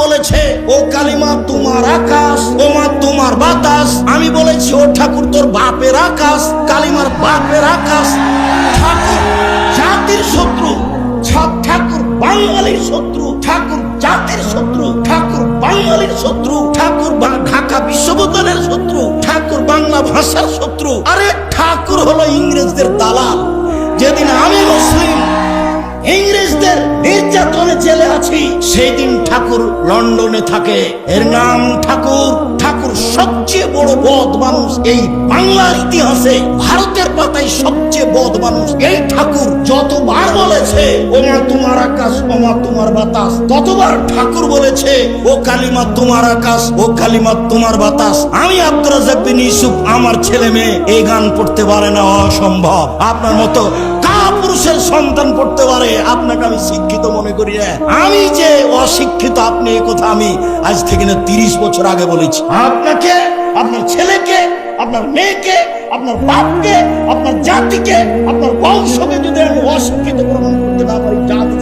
বলেছে, ও কালিমা, তোমার আকাশ ও মা তোমার বাতাস। আমি বলেছি, ও ঠাকুর, তোর বাপের আকাশ, কালিমার বাপের আকাশ। ঠাকুর জাতির শত্রু ঠাকুর বাঙালির শত্রু, ঠাকুর জাতির শত্রু, ঠাকুর বাঙালির শত্রু, ঠাকুর ঢাকা বিশ্ববিদ্যালয়ের শত্রু, ঠাকুর বাংলা ভাষার শত্রু। আরে ঠাকুর হলো ইংরেজদের আছি সেই দিন ঠাকুর লন্ডনে থাকে। এর নাম ঠাকুর ঠাকুর সবচেয়ে বড় বদ মানুষ এই বাংলার ইতিহাসে। ভারতের পাতায় সবচেয়ে বদ মানুষ এই ঠাকুর। যতবার বলেছে, ওমা তোমার আকাশ, ওমা তোমার বাতাস, ততবার ঠাকুর বলেছে, ও কালিমা তোমার আকাশ, ও কালিমা তোমার বাতাস। আমি আব্দুর রাজাক বিন ইউসুফ, আমার ছেলে মেয়ে, এই গান পড়তে পারে না, অসম্ভব। আপনার মতো কা পুরুষের সন্তান পড়তে পারে, আপনাকে আমি শিক্ষিত মনে করি আমি যে অশিক্ষিত, আপনি এই কথা আমি আজ থেকে না তিরিশ বছর আগে বলেছি। আপনাকে, আপনার ছেলেকে, আপনার মেয়েকে, আপনার বাপকে, আপনার জাতিকে, আপনার বংশকে যদি আমি অশিক্ষিত প্রমাণ করতে না পারি জাতি